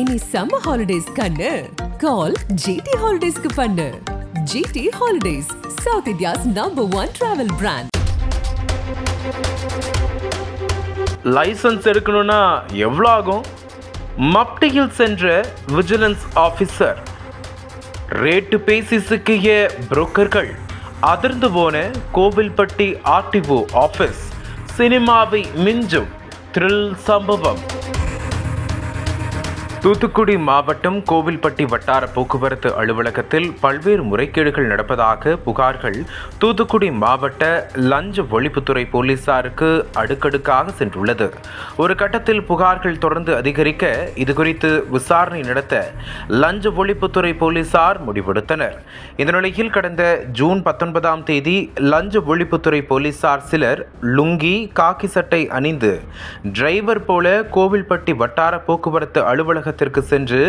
இனி summer holidays கண்ணு. கால் GT ஹாலிடேஸ்க்கு பண்ணு. GT holidays south India's number one travel brand license எடுக்கணும்னா எவ்வளோ ஆகும்? மப்டியில் சென்ற விஜிலன்ஸ் ஆஃபீஸர் ரேட்டு பேசி சிக்கிய புரோக்கர்கள் அதிர்ந்து போன கோவில்பட்டி ஆர்டிஓ ஆஃபீஸ் சினிமாவை மிஞ்சும் த்ரில் சம்பவம். தூத்துக்குடி மாவட்டம் கோவில்பட்டி வட்டார போக்குவரத்து அலுவலகத்தில் பல்வேறு முறைகேடுகள் நடப்பதாக புகார்கள். தூத்துக்குடி மாவட்ட லஞ்ச ஒழிப்புத்துறை போலீசாருக்கு அடுக்கடுக்காக சென்றுள்ளது. ஒரு கட்டத்தில் புகார்கள் தொடர்ந்து அதிகரிக்க இதுகுறித்து விசாரணை நடத்த லஞ்ச ஒழிப்புத்துறை போலீசார் முடிவெடுத்தனர். இந்த நிலையில் கடந்த ஜூன் பத்தொன்பதாம் தேதி லஞ்ச ஒழிப்புத்துறை போலீசார் சிலர் லுங்கி காக்கி சட்டை அணிந்து டிரைவர் போல கோவில்பட்டி வட்டார போக்குவரத்து அலுவலகத்திற்கு சென்று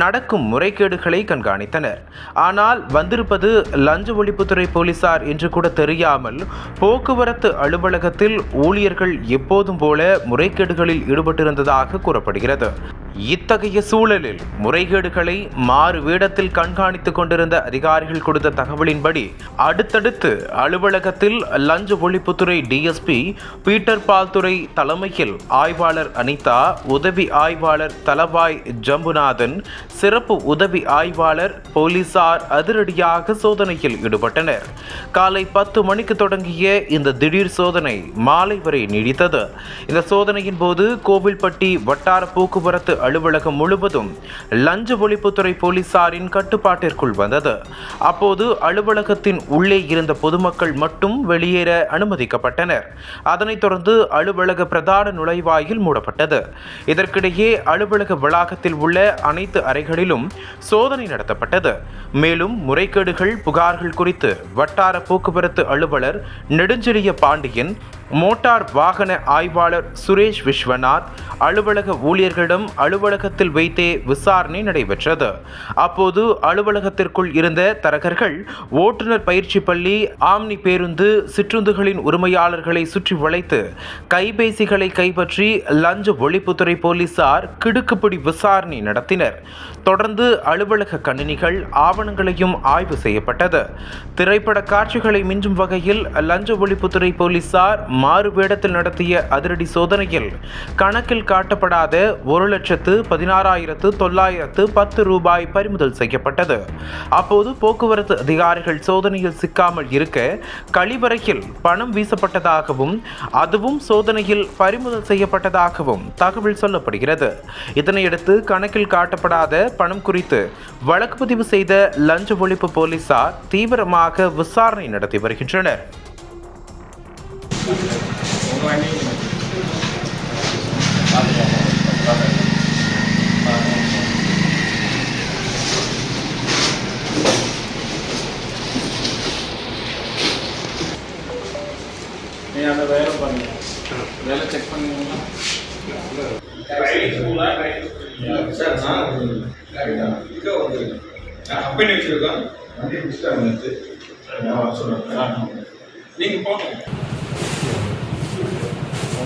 நடக்கும் முறைகேடுகளை கண்காணித்தனர். ஆனால் வந்திருப்பது லஞ்ச ஒழிப்புத்துறை போலீசார் என்று கூட தெரியாமல் போக்குவரத்து அலுவலகத்தில் ஊழியர்கள் எப்போதும் போல முறைகேடுகளில் ஈடுபட்டிருந்ததாக கூறப்படுகிறது. இத்தகைய சூழலில் முறைகேடுகளை மாறு வேடத்தில் கண்காணித்துக் கொண்டிருந்த அதிகாரிகள் கொடுத்த தகவலின்படி அடுத்தடுத்து அலுவலகத்தில் லஞ்ச ஒழிப்புத்துறை டிஎஸ்பி பீட்டர் பால்துறை தலைமையில் ஆய்வாளர் அனிதா உதவி ஆய்வாளர் தலவாய் ஜம்புநாதன் சிறப்பு உதவி ஆய்வாளர் போலீசார் அதிரடியாக சோதனையில் ஈடுபட்டனர். காலை பத்து மணிக்கு தொடங்கிய இந்த திடீர் சோதனை மாலை வரை நீடித்தது. இந்த சோதனையின் போது கோவில்பட்டி வட்டார போக்குவரத்து அலுவலகம் முழுவதும் லஞ்ச ஒழிப்புத்துறை போலீசாரின் கட்டுப்பாட்டிற்குள் வந்தது. அப்போது அலுவலகத்தின் உள்ளே இருந்த பொதுமக்கள் மட்டும் வெளியேற அனுமதிக்கப்பட்டனர். அதனைத் தொடர்ந்து அலுவலக பிரதான நுழைவாயில் மூடப்பட்டது. இதற்கிடையே அலுவலக வளாகத்தில் உள்ள அனைத்து அறைகளிலும் சோதனை நடத்தப்பட்டது. மேலும் முறைகேடுகள் புகார்கள் குறித்து வட்டார போக்குவரத்து அலுவலர் நெடுஞ்செழிய பாண்டியன் மோட்டார் வாகன ஆய்வாளர் சுரேஷ் விஸ்வநாத் அலுவலக ஊழியர்களிடம் அலுவலகத்தில் வைத்தே விசாரணை நடைபெற்றது. அப்போது அலுவலகத்திற்குள் இருந்த தரகர்கள் ஓட்டுநர் பயிற்சி பள்ளி ஆம்னி பேருந்து சிற்றுந்துகளின் உரிமையாளர்களை சுற்றி வளைத்து கைபேசிகளை கைப்பற்றி லஞ்ச ஒழிப்புத்துறை போலீசார் கிடுக்குப்பிடி விசாரணை நடத்தினர். தொடர்ந்து அலுவலக கணினிகள் ஆவணங்களையும் ஆய்வு செய்யப்பட்டது. திரைப்பட காட்சிகளை மிஞ்சும் வகையில் லஞ்ச ஒழிப்புத்துறை போலீசார் மாறுவேடத்தில் நடத்திய அதிரடி சோதனையில் கணக்கில் காட்டப்படாத ஒரு லட்சத்து பதினாறாயிரத்து தொள்ளாயிரத்து பத்து ரூபாய் பறிமுதல் செய்யப்பட்டது. அப்போது போக்குவரத்து அதிகாரிகள் சோதனையில் சிக்காமல் இருக்க கழிவறையில் பணம் வீசப்பட்டதாகவும் அதுவும் சோதனையில் பறிமுதல் செய்யப்பட்டதாகவும் தகவல் சொல்லப்படுகிறது. இதனையடுத்து கணக்கில் காட்டப்படாத பணம் குறித்து வழக்கு பதிவு செய்த லஞ்ச ஒழிப்பு போலீசார் தீவிரமாக விசாரணை நடத்தி வருகின்றனர். நீ அந்த வேலை பண்ணுங்க வேலை செக் பண்ணுவீங்களா சார் நான் இங்கே வந்து அப்படி வச்சிருக்கோம் நீங்கள் போங்க.